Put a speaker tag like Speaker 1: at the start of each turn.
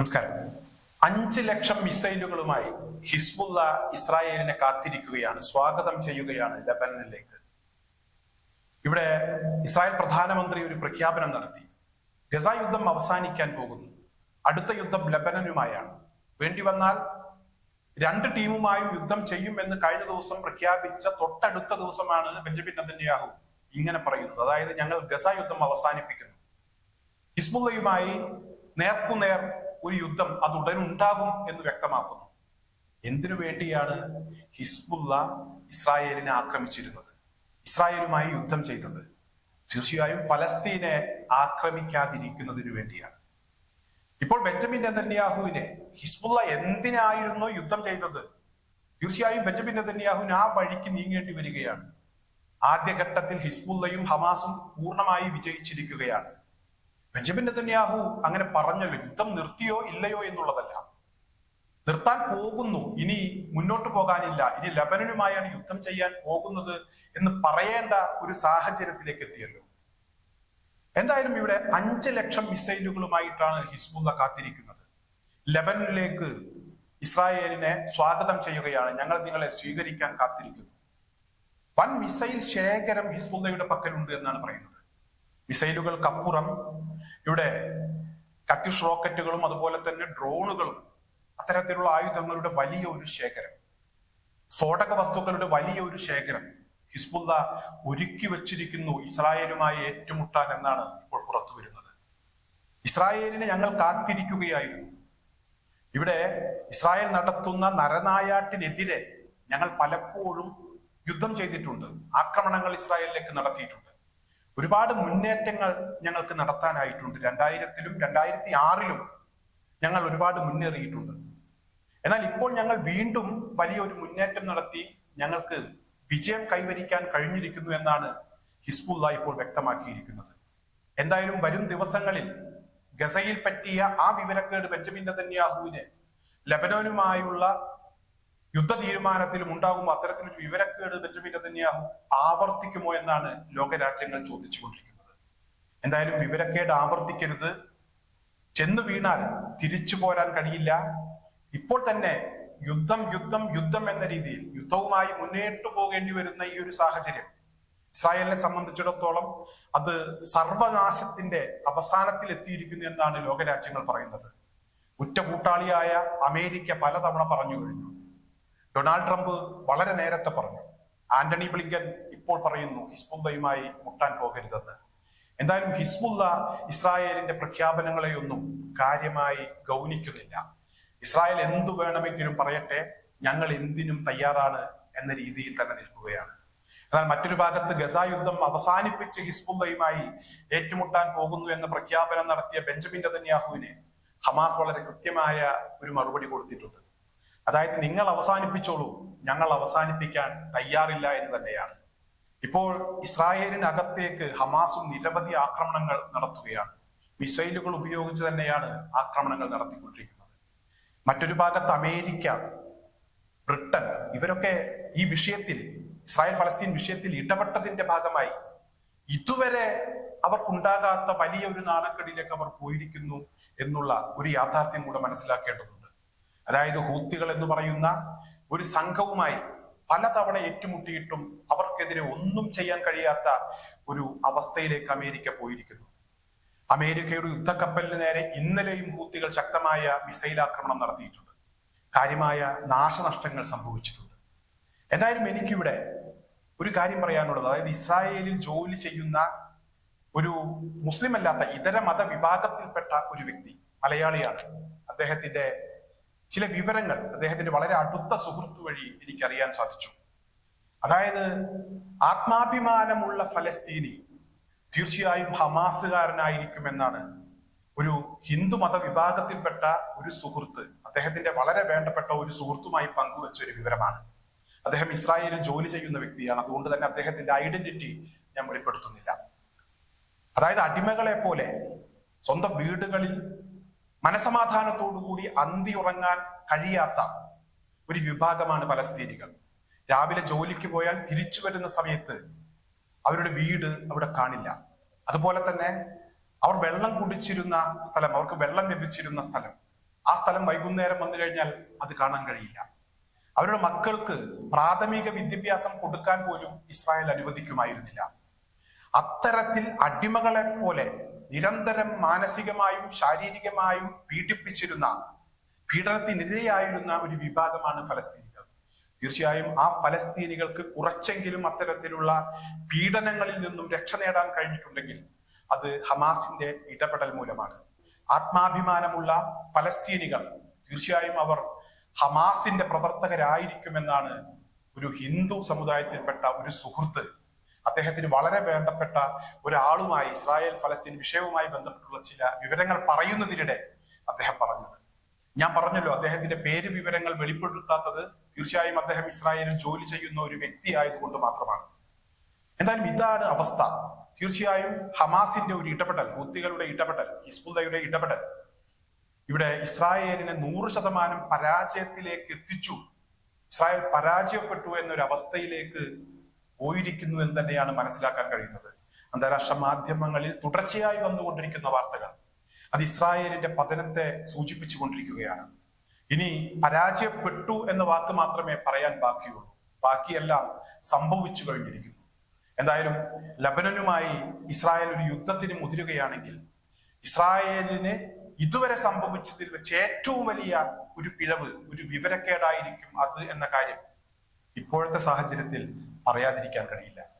Speaker 1: നമസ്കാരം. അഞ്ച് ലക്ഷം മിസൈലുകളുമായി ഹിസ്ബുല്ല ഇസ്രായേലിനെ കാത്തിരിക്കുകയാണ് സ്വാഗതം ചെയ്യുകയാണ് ലബനനിലേക്ക്. ഇവിടെ ഇസ്രായേൽ പ്രധാനമന്ത്രി ഒരു പ്രഖ്യാപനം നടത്തി. ഗസ യുദ്ധം അവസാനിക്കാൻ പോകുന്നു. അടുത്ത യുദ്ധം ലബനനുമായാണ്. വേണ്ടി വന്നാൽ രണ്ട് ടീമുമായും യുദ്ധം ചെയ്യുമെന്ന് കഴിഞ്ഞ ദിവസം പ്രഖ്യാപിച്ച തൊട്ടടുത്ത ദിവസമാണ് ബെഞ്ചമിൻ നദന്യാഹു ഇങ്ങനെ പറയുന്നത്. അതായത് ഞങ്ങൾ ഗസ യുദ്ധം അവസാനിപ്പിക്കുന്നു. ഹിസ്ബുള്ളയുമായി നേർക്കുനേർ ഒരു യുദ്ധം അത് ഉടനുണ്ടാകും എന്ന് വ്യക്തമാക്കുന്നു. എന്തിനു വേണ്ടിയാണ് ഹിസ്ബുള്ള ഇസ്രായേലിനെ ആക്രമിച്ചിരുന്നത്? ഇസ്രായേലുമായി യുദ്ധം ചെയ്തത്. തീർച്ചയായും ഫലസ്തീനെ ആക്രമിക്കാതിരിക്കുന്നതിന് വേണ്ടിയാണ്. ഇപ്പോൾ ബെഞ്ചമിൻ നെതന്യാഹുവിനെ ഹിസ്ബുള്ള എന്തിനായിരുന്നു യുദ്ധം ചെയ്തത്? തീർച്ചയായും ബെഞ്ചമിൻ നെതന്യാഹുവിന് ആ വഴിക്ക് നീങ്ങേണ്ടി വരികയാണ്. ആദ്യഘട്ടത്തിൽ ഹിസ്ബുള്ളയും ഹമാസും പൂർണമായി വിജയിച്ചിരിക്കുകയാണ്. ബെഞ്ചമിൻ നെതന്യാഹു അങ്ങനെ പറഞ്ഞല്ലോ യുദ്ധം നിർത്തിയോ ഇല്ലയോ എന്നുള്ളതല്ല. നിർത്താൻ പോകുന്നു. ഇനി മുന്നോട്ട് പോകാനില്ല. ഇനി ലബനനുമായാണ് യുദ്ധം ചെയ്യാൻ പോകുന്നത് എന്ന് പറയേണ്ട ഒരു സാഹചര്യത്തിലേക്ക് എത്തിയല്ലോ. എന്തായാലും ഇവിടെ അഞ്ച് ലക്ഷം മിസൈലുകളുമായിട്ടാണ് ഹിസ്ബുള്ള കാത്തിരിക്കുന്നത്. ലബനിലേക്ക് ഇസ്രായേലിനെ സ്വാഗതം ചെയ്യുകയാണ്. ഞങ്ങൾ നിങ്ങളെ സ്വീകരിക്കാൻ കാത്തിരിക്കുന്നു. വൻ മിസൈൽ ശേഖരം ഹിസ്ബുള്ളയുടെ പക്കലുണ്ട് എന്നാണ് പറയുന്നത്. മിസൈലുകൾക്കപ്പുറം ഇവിടെ കത്യുഷ് റോക്കറ്റുകളും അതുപോലെ തന്നെ ഡ്രോണുകളും അത്തരത്തിലുള്ള ആയുധങ്ങളുടെ വലിയ ഒരു ശേഖരം. സ്ഫോടക വസ്തുക്കളുടെ വലിയ ഒരു ശേഖരം. ഹിസ്ബുല്ല ഒരുക്കി വച്ചിരിക്കുന്നു ഇസ്രായേലുമായി ഏറ്റുമുട്ടാൻ എന്നാണ് ഇപ്പോൾ പുറത്തു വരുന്നത്. ഇസ്രായേലിനെ ഞങ്ങൾ കാത്തിരിക്കുകയായിരുന്നു. ഇവിടെ ഇസ്രായേൽ നടത്തുന്ന നരനായാട്ടിനെതിരെ ഞങ്ങൾ പലപ്പോഴും യുദ്ധം ചെയ്തിട്ടുണ്ട്. ആക്രമണങ്ങൾ ഇസ്രായേലിലേക്ക് നടത്തിയിട്ടുണ്ട്. ഒരുപാട് മുന്നേറ്റങ്ങൾ ഞങ്ങൾക്ക് നടത്താനായിട്ടുണ്ട്. രണ്ടായിരത്തിലും രണ്ടായിരത്തി ആറിലും ഞങ്ങൾ ഒരുപാട് മുന്നേറിയിട്ടുണ്ട്. എന്നാൽ ഇപ്പോൾ ഞങ്ങൾ വീണ്ടും വലിയൊരു മുന്നേറ്റം നടത്തി ഞങ്ങൾക്ക് വിജയം കൈവരിക്കാൻ കഴിഞ്ഞിരിക്കുന്നു എന്നാണ് ഹിസ്ബുല്ല ഇപ്പോൾ വ്യക്തമാക്കിയിരിക്കുന്നത്. എന്തായാലും വരും ദിവസങ്ങളിൽ ഗസയിൽ പറ്റിയ ആ വിവരക്കേട് ബെഞ്ചമിൻ നെതന്യാഹുവിന് ലബനോനുമായുള്ള യുദ്ധ തീരുമാനത്തിലും ഉണ്ടാകുമ്പോൾ അത്തരത്തിലൊരു വിവരക്കേട് ബെഞ്ചമിൻ നെതന്യാഹു ആവർത്തിക്കുമോ എന്നാണ് ലോകരാജ്യങ്ങൾ ചോദിച്ചുകൊണ്ടിരിക്കുന്നത്. എന്തായാലും വിവരക്കേട് ആവർത്തിക്കരുത്. ചെന്നു വീണാൽ തിരിച്ചു പോരാൻ കഴിയില്ല. ഇപ്പോൾ തന്നെ യുദ്ധം യുദ്ധം യുദ്ധം എന്ന രീതിയിൽ യുദ്ധവുമായി മുന്നേറ്റു പോകേണ്ടി വരുന്ന ഈ ഒരു സാഹചര്യം ഇസ്രായേലിനെ സംബന്ധിച്ചിടത്തോളം അത് സർവനാശത്തിന്റെ അവസാനത്തിൽ എത്തിയിരിക്കുന്നു എന്നാണ് ലോകരാജ്യങ്ങൾ പറയുന്നത്. ഉറ്റകൂട്ടാളിയായ അമേരിക്ക പലതവണ പറഞ്ഞു കഴിഞ്ഞു. ഡൊണാൾഡ് ട്രംപ് വളരെ നേരത്തെ പറഞ്ഞു ആന്റണി ബ്ലിങ്കൻ ഇപ്പോൾ പറയുന്നു ഹിസ്ബുല്ലയുമായി മുട്ടാൻ പോകരുതെന്ന്. എന്തായാലും ഹിസ്ബുല്ല ഇസ്രായേലിന്റെ പ്രഖ്യാപനങ്ങളെയൊന്നും കാര്യമായി ഗൗനിക്കുന്നില്ല. ഇസ്രായേൽ എന്തു വേണമെങ്കിലും പറയട്ടെ ഞങ്ങൾ എന്തിനും തയ്യാറാണ് എന്ന രീതിയിൽ തന്നെ നിൽക്കുകയാണ്. എന്നാൽ മറ്റൊരു ഭാഗത്ത് ഗസ യുദ്ധം അവസാനിപ്പിച്ച് ഹിസ്ബുല്ലയുമായി ഏറ്റുമുട്ടാൻ പോകുന്നു എന്ന പ്രഖ്യാപനം നടത്തിയ ബെഞ്ചമിൻ നെതന്യാഹുവിനെ ഹമാസ് വളരെ കൃത്യമായ ഒരു മറുപടി കൊടുത്തിട്ടുണ്ട്. അതായത് നിങ്ങൾ അവസാനിപ്പിച്ചോളൂ. ഞങ്ങൾ അവസാനിപ്പിക്കാൻ തയ്യാറില്ല എന്ന് തന്നെയാണ്. ഇപ്പോൾ ഇസ്രായേലിനകത്തേക്ക് ഹമാസും നിരവധി ആക്രമണങ്ങൾ നടത്തുകയാണ്. മിസൈലുകൾ ഉപയോഗിച്ച് തന്നെയാണ് ആക്രമണങ്ങൾ നടത്തിക്കൊണ്ടിരിക്കുന്നത്. മറ്റൊരു ഭാഗത്ത് അമേരിക്ക ബ്രിട്ടൻ ഇവരൊക്കെ ഈ വിഷയത്തിൽ ഇസ്രായേൽ ഫലസ്തീൻ വിഷയത്തിൽ ഇടപെട്ടതിന്റെ ഭാഗമായി ഇതുവരെ അവർക്കുണ്ടാകാത്ത വലിയ ഒരു നാണക്കെടിയിലേക്ക് അവർ പോയിരിക്കുന്നു എന്നുള്ള ഒരു യാഥാർത്ഥ്യം കൂടെ മനസ്സിലാക്കേണ്ടതുണ്ട്. അതായത് ഹൂത്തികൾ എന്ന് പറയുന്ന ഒരു സംഘവുമായി പലതവണ ഏറ്റുമുട്ടിയിട്ടും അവർക്കെതിരെ ഒന്നും ചെയ്യാൻ കഴിയാത്ത ഒരു അവസ്ഥയിലേക്ക് അമേരിക്ക പോയിരിക്കുന്നു. അമേരിക്കയുടെ യുദ്ധക്കപ്പലിന് നേരെ ഇന്നലെയും ഹൂത്തികൾ ശക്തമായ മിസൈൽ ആക്രമണം നടത്തിയിട്ടുണ്ട്. കാര്യമായ നാശനഷ്ടങ്ങൾ സംഭവിച്ചിട്ടുണ്ട്. എന്തായാലും എനിക്കിവിടെ ഒരു കാര്യം പറയാനുള്ളത്. അതായത് ഇസ്രായേലിൽ ജോലി ചെയ്യുന്ന ഒരു മുസ്ലിം അല്ലാത്ത ഇതര മതവിഭാഗത്തിൽപ്പെട്ട ഒരു വ്യക്തി മലയാളിയാണ്. അദ്ദേഹത്തിന്റെ ചില വിവരങ്ങൾ അദ്ദേഹത്തിന്റെ വളരെ അടുത്ത സുഹൃത്ത് വഴി എനിക്കറിയാൻ സാധിച്ചു. അതായത് ആത്മാഭിമാനമുള്ള ഫലസ്തീനി തീർച്ചയായും ഹമാസുകാരനായിരിക്കുമെന്നാണ് ഒരു ഹിന്ദു മത വിഭാഗത്തിൽപ്പെട്ട ഒരു സുഹൃത്ത് അദ്ദേഹത്തിന്റെ വളരെ വേണ്ടപ്പെട്ട ഒരു സുഹൃത്തുമായി പങ്കുവെച്ച ഒരു വിവരമാണ്. അദ്ദേഹം ഇസ്രായേലിൽ ജോലി ചെയ്യുന്ന വ്യക്തിയാണ്. അതുകൊണ്ട് തന്നെ അദ്ദേഹത്തിന്റെ ഐഡന്റിറ്റി ഞാൻ വെളിപ്പെടുത്തുന്നില്ല. അതായത് അടിമകളെ പോലെ സ്വന്തം വീടുകളിൽ മനസമാധാനത്തോടുകൂടി ഉറങ്ങാൻ കഴിയാത്ത ഒരു വിഭാഗമാണ് പലസ്തീനികൾ. രാവിലെ ജോലിക്ക് പോയാൽ തിരിച്ചു വരുന്ന സമയത്ത് അവരുടെ വീട് അവിടെ കാണില്ല. അതുപോലെ തന്നെ അവർ വെള്ളം കുടിച്ചിരുന്ന സ്ഥലം അവർക്ക് വെള്ളം ലഭിച്ചിരുന്ന സ്ഥലം ആ സ്ഥലം വൈകുന്നേരം വന്നു കഴിഞ്ഞാൽ അത് കാണാൻ കഴിയില്ല. അവരുടെ മക്കൾക്ക് പ്രാഥമിക വിദ്യാഭ്യാസം കൊടുക്കാൻ പോലും ഇസ്രായേൽ അനുവദിക്കുമായിരുന്നില്ല. അത്തരത്തിൽ അടിമകളെ പോലെ നിരന്തരം മാനസികമായും ശാരീരികമായും പീഡിപ്പിച്ചിരുന്ന പീഡനത്തിനിരയായിരുന്ന ഒരു വിഭാഗമാണ് ഫലസ്തീനികൾ. തീർച്ചയായും ആ ഫലസ്തീനികൾക്ക് കുറച്ചെങ്കിലും അത്തരത്തിലുള്ള പീഡനങ്ങളിൽ നിന്നും രക്ഷ നേടാൻ കഴിഞ്ഞിട്ടുണ്ടെങ്കിൽ അത് ഹമാസിന്റെ ഇടപെടൽ മൂലമാണ്. ആത്മാഭിമാനമുള്ള ഫലസ്തീനികൾ തീർച്ചയായും അവർ ഹമാസിന്റെ പ്രവർത്തകരായിരിക്കുമെന്നാണ് ഒരു ഹിന്ദു സമുദായത്തിൽപ്പെട്ട ഒരു സുഹൃത്ത് അദ്ദേഹത്തിന് വളരെ വേണ്ടപ്പെട്ട ഒരാളുമായി ഇസ്രായേൽ ഫലസ്തീൻ വിഷയവുമായി ബന്ധപ്പെട്ടുള്ള ചില വിവരങ്ങൾ പറയുന്നതിനിടെ അദ്ദേഹം പറഞ്ഞത്. ഞാൻ പറഞ്ഞല്ലോ അദ്ദേഹത്തിന്റെ പേര് വിവരങ്ങൾ വെളിപ്പെടുത്താത്തത് തീർച്ചയായും അദ്ദേഹം ഇസ്രായേലിൽ ജോലി ചെയ്യുന്ന ഒരു വ്യക്തി ആയതുകൊണ്ട് മാത്രമാണ്. എന്തായാലും ഇതാണ് അവസ്ഥ. തീർച്ചയായും ഹമാസിന്റെ ഒരു ഇടപെടൽ ഹുത്തികളുടെ ഇടപെടൽ ഹിസ്ബുദയുടെ ഇടപെടൽ ഇവിടെ ഇസ്രായേലിനെ നൂറ് ശതമാനം പരാജയത്തിലേക്ക് എത്തിച്ചു. ഇസ്രായേൽ പരാജയപ്പെട്ടു എന്നൊരു അവസ്ഥയിലേക്ക് പോയിരിക്കുന്നു എന്ന് തന്നെയാണ് മനസ്സിലാക്കാൻ കഴിയുന്നത്. അന്താരാഷ്ട്ര മാധ്യമങ്ങളിൽ തുടർച്ചയായി വന്നുകൊണ്ടിരിക്കുന്ന വാർത്തകൾ അത് ഇസ്രായേലിന്റെ പതനത്തെ സൂചിപ്പിച്ചുകൊണ്ടിരിക്കുകയാണ് ഇനി പരാജയപ്പെട്ടു എന്ന വാക്ക് മാത്രമേ പറയാൻ ബാക്കിയുള്ളൂ. ബാക്കിയെല്ലാം സംഭവിച്ചു കഴിഞ്ഞിരിക്കുന്നു. എന്തായാലും ലബനനുമായി ഇസ്രായേൽ ഒരു യുദ്ധത്തിന് മുതിരുകയാണെങ്കിൽ ഇസ്രായേലിന് ഇതുവരെ സംഭവിച്ചതിൽ വെച്ച് ഏറ്റവും വലിയ ഒരു പിഴവ് ഒരു വിവരക്കേടായിരിക്കും അത് എന്ന കാര്യം ഇപ്പോഴത്തെ സാഹചര്യത്തിൽ പറയാതിരിക്കാൻ കഴിയില്ല.